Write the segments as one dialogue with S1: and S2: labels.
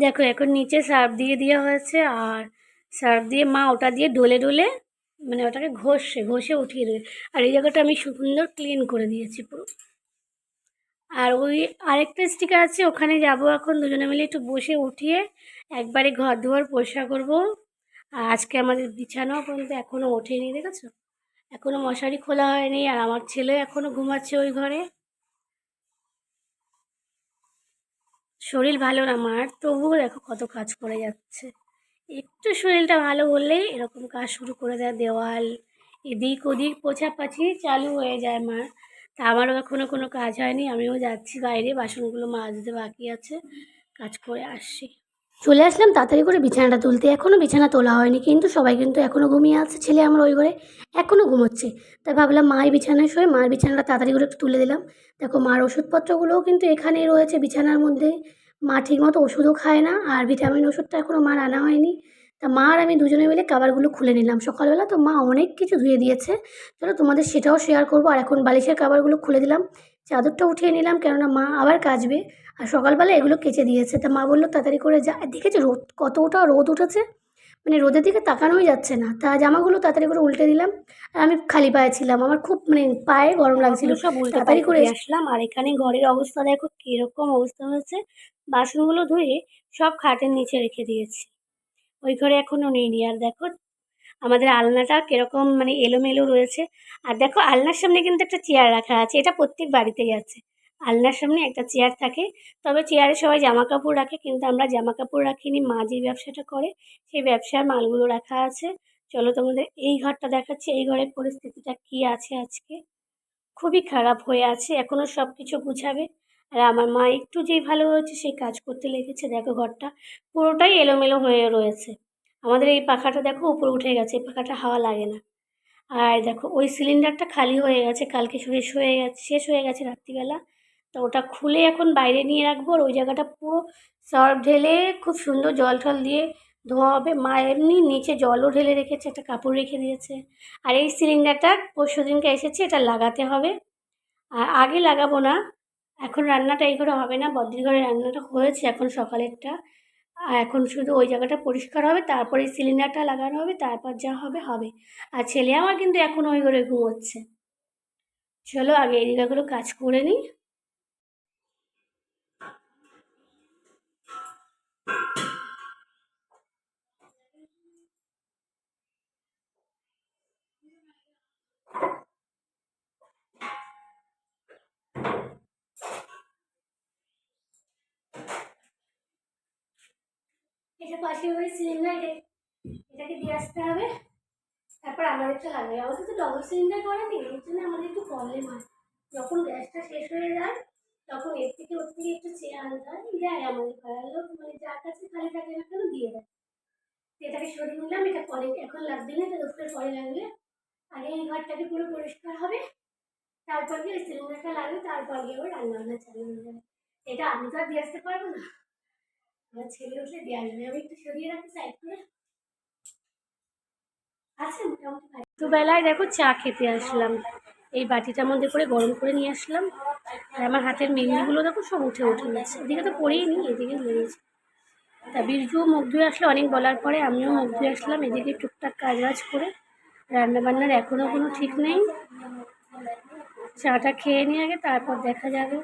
S1: দেখো, এখন নিচে সার্ফ দিয়ে দেওয়া হয়েছে আর সার্ফ দিয়ে মা ওটা দিয়ে ডলে ডলে মানে ওটাকে ঘষে ঘষে উঠিয়ে দেবে। আর এই জায়গাটা আমি সুন্দর ক্লিন করে দিয়েছি পুরো। আর ওই আরেকটা স্টিকার আছে, ওখানে যাব এখন। দুজনে মিলে একটু বসে উঠিয়ে একবারে ঘর দুয়ার পরিষ্কার করব। আর আজকে আমাদের বিছানাও পর্যন্ত এখনও ওঠেনি, দেখেছ? এখনও মশারি খোলা হয়নি আর আমার ছেলে এখনও ঘুমাচ্ছে ওই ঘরে। শরীর ভালো না মার, তবুও দেখো কত কাজ করে যাচ্ছে। একটু শরীরটা ভালো হলেই এরকম কাজ শুরু করে দেয় দেওয়াল, এদিক ওদিক পোছাপাছি চালু হয়ে যায় মার। তা আমারও এখনও কোনো কাজ হয়নি, আমিও যাচ্ছি বাইরে, বাসনগুলো মাজতে বাকি আছে, কাজ করে আসছি। চলে আসলাম, তাড়াতাড়ি করে বিছানাটা তুলতে। এখনও বিছানা তোলা হয়নি, কিন্তু সবাই কিন্তু এখনও ঘুমিয়ে আছে, ছেলে আমার ওই ঘরে এখনও ঘুমোচ্ছে। তাই ভাবলাম মায়ের বিছানায় শুয়ে মার বিছানাটা তাড়াতাড়ি করে একটু তুলে দিলাম। দেখো, মার ওষুধপত্রগুলোও কিন্তু এখানেই রয়েছে বিছানার মধ্যে। মা ঠিকমতো ওষুধও খায় না, আর ভিটামিন ওষুধটা এখনও মার আনা হয়নি। তা মা আর আমি দুজনে মিলে কাবারগুলো খুলে নিলাম। সকালবেলা তো মা অনেক কিছু ধুয়ে দিয়েছে। চলো তোমাদের সেটাও শেয়ার করব। আর এখন বালিশের কাবারগুলো খুলে দিলাম। চাদরটা উঠিয়ে নিলাম কেননা মা আবার কাচবে। আর সকালবেলা এগুলো কেচে দিয়েছে। তা মা বলল তাড়াতাড়ি করে যা। দেখেছ রোদ কতটা রোদ উঠেছে? মানে রোদের দিকে তাকানোই যাচ্ছে না। তা জামাগুলো তাড়াতাড়ি করে উল্টে দিলাম। আর আমি খালি পায়ে ছিলাম। আমার খুব মানে পায়ে গরম লাগছিল। সব তাড়াতাড়ি করে আসলাম। আর এখানে ঘরের অবস্থা দেখো কীরকম অবস্থা হয়েছে। বাসনগুলো ধুয়ে সব খাটের নিচে রেখে দিয়েছি। ওই ঘরে এখনও নেই। আর দেখো আমাদের আলনাটা কীরকম মানে এলোমেলো রয়েছে। আর দেখো, আলনার সামনে কিন্তু একটা চেয়ার রাখা আছে, এটা প্রত্যেক বাড়িতেই আছে। আলনার সামনে একটা চেয়ার থাকে, তবে চেয়ারে সবাই জামা কাপড় রাখে, কিন্তু আমরা জামা কাপড় রাখিনি, মা যে ব্যবসাটা করে, সেই ব্যবসার মালগুলো রাখা আছে। চলো তোমাদের এই ঘরটা দেখাচ্ছি, এই ঘরের পরিস্থিতিটা কী আছে আজকে। খুবই খারাপ হয়ে আছে এখনও সব কিছু গুছাবে। আর আমার মা একটু যেই ভালো হয়েছে, সেই কাজ করতে লেগেছে, দেখো ঘরটা পুরোটাই এলোমেলো হয়ে রয়েছে। আমাদের এই পাখাটা দেখো উপরে উঠে গেছে, এই পাখাটা হাওয়া লাগে না। আর দেখো, ওই সিলিন্ডারটা খালি হয়ে গেছে, কালকে শেষ হয়ে গেছে, শেষ হয়ে গেছে রাত্রিবেলা। তো ওটা খুলে এখন বাইরে নিয়ে রাখব আর ওই জায়গাটা পুরো সার্ফ ঢেলে খুব সুন্দর জল টল দিয়ে ধোয়া হবে। মা এমনি নিচে জলও ঢেলে রেখেছে, একটা কাপড় রেখে দিয়েছে। আর এই সিলিন্ডারটা পরশু দিনকে এসেছে, এটা লাগাতে হবে। আর আগে লাগাবো না, এখন রান্নাটা এই করে হবে না বদ্রির ঘরে রান্নাটা হয়েছে এখন সকালেরটা। এখন শুধু ওই জায়গাটা পরিষ্কার হবে, তারপরে সিলিন্ডারটা লাগানো হবে, তারপর যা হবে হবে। আর ছেলে আমার কিন্তু এখন ওই ঘরে ঘুমোচ্ছে। চলো আগে এই জায়গাগুলো কাজ করে নিই। পাশে ওই সিলিন্ডার এটাকে দিয়ে আসতে হবে। তারপর আমাদেরটা লাগবে। আমাদের তো ডবল সিলিন্ডার করা নেই, এর জন্য আমাদের একটু প্রবলেম হয়। যখন গ্যাসটা শেষ হয়ে যায়, তখন এর থেকে ওর থেকে একটু চেয়ে আনতে হয়। দেয় আমাদের পাড়ার লোক মানে যার কাছে খালি থাকে না কেন, দিয়ে দেয়। এটাকে সরিয়ে নিলাম, এটা পরে, এখন লাগবে না এটা দুপুরের পরে লাগবে। আগে এই ঘরটাকে পুরো পরিষ্কার হবে। তারপর গিয়ে সিলিন্ডারটা লাগবে, তারপর গিয়ে আবার রান্না বান্না চালু হয়ে যাবে। এটা আমি তো আর দিয়ে আসতে পারব না। আমার ছেলে উঠলে আমি একটু সরিয়ে রাখি সাইড করে। আছে মোটামুটি দুবেলায় দেখো চা খেতে আসলাম। এই বাটিটার মধ্যে করে গরম করে নিয়ে আসলাম। আর আমার হাতের মেহেন্দিগুলো দেখো সব উঠে উঠে গেছে। এদিকে তো পড়েই নি, এদিকে লেগেছে। তা বীরজুও মুখ ধুয়ে আসলে, অনেক বলার পরে আমিও মুখ ধুয়ে আসলাম। এদিকে টুকটাক কাজ বাজ করে রান্নাবান্নার এখনও কোনো ঠিক নেই। চাটা খেয়ে নিয়ে আগে তারপর দেখা যাবে।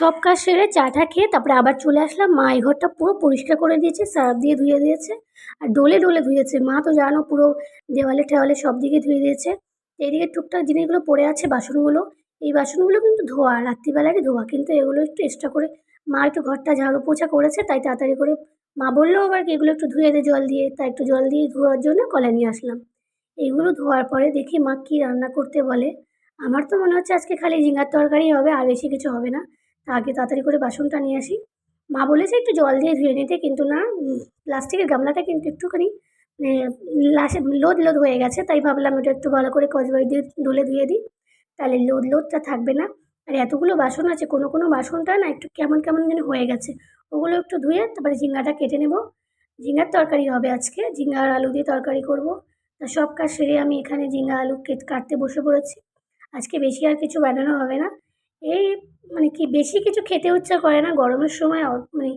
S1: সব কাজ সেরে চাটা খেয়ে তারপরে আবার চলে আসলাম। মা এই ঘরটা পুরো পরিষ্কার করে দিয়েছে, সার্ফ দিয়ে ধুয়ে দিয়েছে, আর ডোলে ডোলে ধুয়েছে। মা তো জানো পুরো দেওয়ালে ঠেওয়ালে সব দিকে ধুয়ে দিয়েছে। এইদিকে টুকটাক জিনিসগুলো পড়ে আছে, বাসনগুলো। এই বাসনগুলো কিন্তু ধোয়া রাত্রিবেলারই ধোয়া, কিন্তু এগুলো একটু এক্সট্রা করে মা একটু ঘরটা ঝাড়ু পোছা করেছে, তাই তাড়াতাড়ি করে মা বলল আবার এগুলো একটু ধুয়ে দে জল দিয়ে, তাই একটু জল দিয়ে ধোয়ার জন্য কলে নিয়ে আসলাম। এইগুলো ধোয়ার পরে দেখি মা কী রান্না করতে বলে। আমার তো মনে হচ্ছে আজকে খালি ঝিঙার তরকারি হবে আর বেশি কিছু হবে না। তা আগে তাড়াতাড়ি করে বাসনটা নিয়ে আসি। মা বলেছে একটু জল দিয়ে ধুয়ে নিতে, কিন্তু না প্লাস্টিকের গামলাটা কিন্তু একটুখানি লাসে, লোদ লোদ হয়ে গেছে, তাই ভাবলাম ওটা একটু ভালো করে কচবাই দিয়ে ডলে ধুয়ে দিই। তাহলে লোদ লোদটা থাকবে না। আর এতগুলো বাসন আছে, কোনো কোনো বাসনটা না একটু কেমন কেমন যেন হয়ে গেছে। ওগুলো একটু ধুয়ে তারপরে ঝিঙ্গাটা কেটে নেব। ঝিঙ্গার তরকারি হবে আজকে ঝিঙ্গা আর আলু দিয়ে তরকারি করব। তা সব কাজ সেরে আমি এখানে ঝিঙ্গা আলু কেটে, কাটতে বসে পড়েছি। আজকে বেশি আর কিছু বানানো হবে না। এই মানে কি বেশি কিছু খেতে ইচ্ছা করে না। গরমের সময় মানে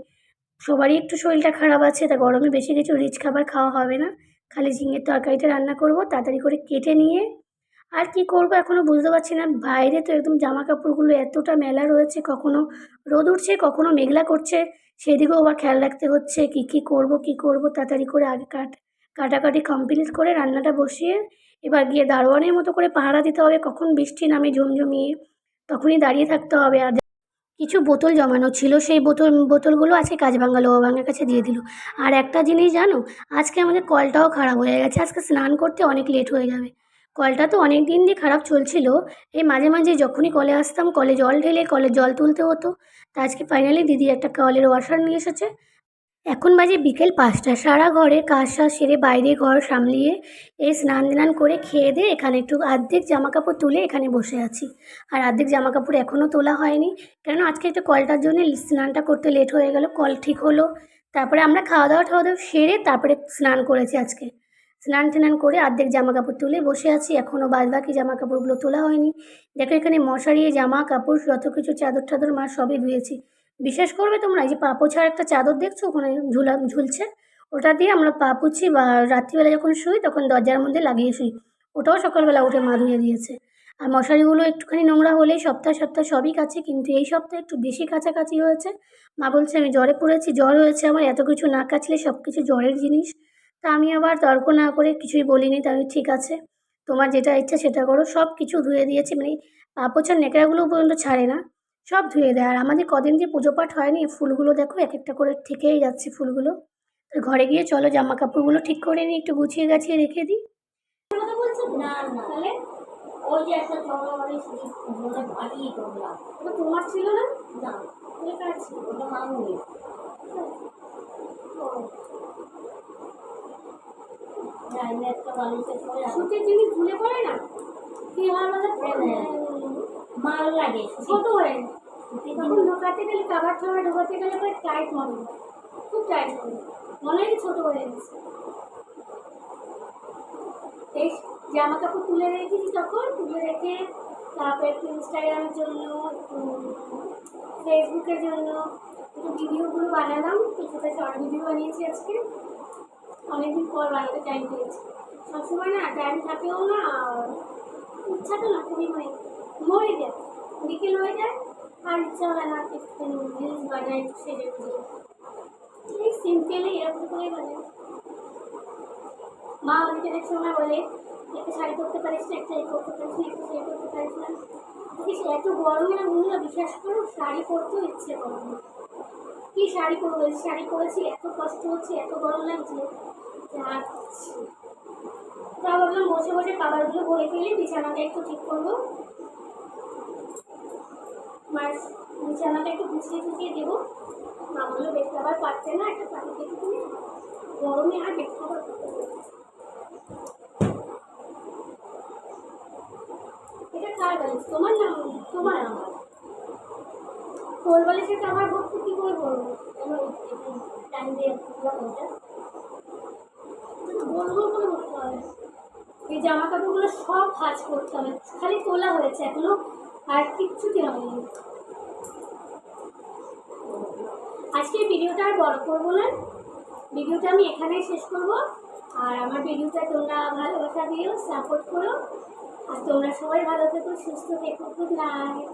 S1: সবারই একটু শরীরটা খারাপ আছে, তা গরমে বেশি কিছু রিচ খাবার খাওয়া হবে না। খালি ঝিঙের তরকারিটা রান্না করব, তাড়াতাড়ি করে কেটে নিয়ে। আর কি করব এখনও বুঝতে পারছি না। বাইরে তো একদম জামা কাপড়গুলো এতটা মেলা রয়েছে, কখনো রোদ উঠছে, কখনো মেঘলা করছে। সেদিকেও আবার খেয়াল রাখতে হচ্ছে কি কি করব কি করব। তাড়াতাড়ি করে আগে কাট কাটাকাটি কমপ্লিট করে রান্নাটা বসিয়ে এবার গিয়ে দারোয়ানের মতো করে পাহারা দিতে হবে, কখন বৃষ্টি নামে ঝমঝমিয়ে, তখনই দাঁড়িয়ে থাকতে হবে। আর কিছু বোতল জমানো ছিল, সেই বোতল, বোতলগুলো আজকে কাজবাঙ্গা লোহাবাঙ্গার কাছে দিয়ে দিল। আর একটা জিনিস জানো, আজকে আমাদের কলটাও খারাপ হয়ে গেছে, আজকে স্নান করতে অনেক লেট হয়ে যাবে। কলটা তো অনেক দিন দিয়ে খারাপ চলছিল, এই মাঝে মাঝে যখনই কলে আসতাম, কলে জল ঢেলে কলে জল তুলতে হতো। তা আজকে ফাইনালি দিদি একটা কলের ওয়াশার নিয়ে এসেছে এখন বাজে বিকেল পাঁচটা। সারা ঘরে কাজ সাজ সেরে বাইরে ঘর সামলিয়ে এই স্নান ধান করে খেয়ে দিয়ে এখানে একটু অর্ধেক জামা কাপড় তুলে এখানে বসে আছি। আর অর্ধেক জামা কাপড় এখনও তোলা হয়নি। কেন আজকে একটু কলটার জন্য স্নানটা করতে লেট হয়ে গেল, কল ঠিক হলো। তারপরে আমরা খাওয়া দাওয়া খাওয়া দাওয়া সেরে তারপরে স্নান করেছি আজকে। স্নান টান করে অর্ধেক জামা কাপড় তুলে বসে আছি এখনও বাদ বাকি জামা কাপড়গুলো তোলা হয়নি। দেখো এখানে মশারি জামা কাপড় যত কিছু চাদর টাদর মা সবই ধুয়েছি। বিশ্বাস করবে তোমরা? এই যে পা পোছার একটা চাদর দেখছ? ওখানে ঝুলা, ঝুলছে। ওটা দিয়ে আমরা পা পুছি বা রাত্রিবেলা যখন শুই, তখন দরজার মধ্যে লাগিয়ে শুই। ওটাও সকালবেলা উঠে মা ধুয়ে দিয়েছে। আর মশারিগুলো একটুখানি নোংরা হলেই সপ্তাহ সপ্তাহ সবই কাছে, কিন্তু এই সপ্তাহে একটু বেশি কাছাকাছি হয়েছে। মা বলছে, আমি জ্বরে পড়েছি, জ্বর হয়েছে আমার, এত কিছু না কাচলে সব কিছু জ্বরের জিনিস। তা আমি আবার তর্ক না করে কিছুই বলিনি তাই ঠিক আছে। তোমার যেটা ইচ্ছা সেটা করো সব কিছু ধুয়ে দিয়েছি। মানে পা পোছার নেকড়াগুলো পর্যন্ত ছাড়ে না। সব ধুয়ে দেয় আর আমাদের কদিন দিয়ে পুজো পাঠ হয়নি ফুলগুলো দেখো এক একটা করে থেকেই যাচ্ছে ফুলগুলো তো ঘরে গিয়ে চলো জামা কাপড়গুলো ঠিক করে নিই একটু গুছিয়ে গাছিয়ে রেখে দিই
S2: ওই যে একটা
S1: তোমার ছিল না
S2: না
S1: ঠিক
S2: ওটা মামুনি একটা বালিশের
S1: সুতির জিনিস ভুলে পড়ে না কি তো?
S2: হ্যাঁ। মাল লাগে।
S1: ছোট হয়ে তখন ঢোকাতে গেলে, কাবার ঠাবার ঢোকাতে গেলে পরে টাইট হয়। খুব টাইট মনে হয়। মনে হয় কি ছোট হয়ে গেছে। এই জামা কাপড় তুলে রেখেছি তখন, তুলে রেখে তারপরে একটু ইনস্টাগ্রামের জন্য, একটু ফেসবুকের জন্য একটু ভিডিওগুলো বানালাম। কিছুটা শর্ট ভিডিও বানিয়েছি আজকে। অনেকদিন পর বানাতে টাইম পেয়েছি। সবসময় না টাইম থাকেও না, আর ইচ্ছাটা না খুবই মানে মরে যায়। বিকেল হয়ে যায়, আর ইচ্ছা না একটুখানি রিলস সেজে এই সিম্পলি এরকম করে বানাই মা অনেক অনেক সময় বলে, একটা শাড়ি করতে পারিস না, একটা এই করতে পারিস না একটা সেই করতে পারিস না। দেখিস, এত গরমে না বন্ধুরা বিশ্বাস করো, শাড়ি পরতেও ইচ্ছে করে না। কি শাড়ি পরবো? শাড়ি পরেছি, এত কষ্ট হচ্ছে, এত গরম লাগছে। যে তা ভাবলাম বসে বসে খাবারগুলো ভরে ফেলি, বিছানাটা একটু ঠিক করব। মার বিছানাটা একটু গুছিয়ে টুছিয়ে দেবো। মা বলল, বেড খাবার পাচ্ছে না, একটা পাখি কেটে দিলে গরমে আর বেড খাবার তোমার তোমার আমার। কোল বালিশের কাবার ভর্তি, কি করে করব
S2: টাইম দিয়ে
S1: গোল করে করতে হবে এই জামা কাপড়গুলো সব ভাঁজ করতে হবে। খালি তোলা হয়েছে এখনও। আর কিচ্ছুটি হয়নি আজকে ভিডিওটা আর বড় করব না। ভিডিওটা আমি এখানেই শেষ করব। আর আমার ভিডিওটা তোমরা ভালোবাসা দিও সাপোর্ট করো। আর তোমরা সবাই ভালো থেকো, সুস্থ থেকো গুড নাইট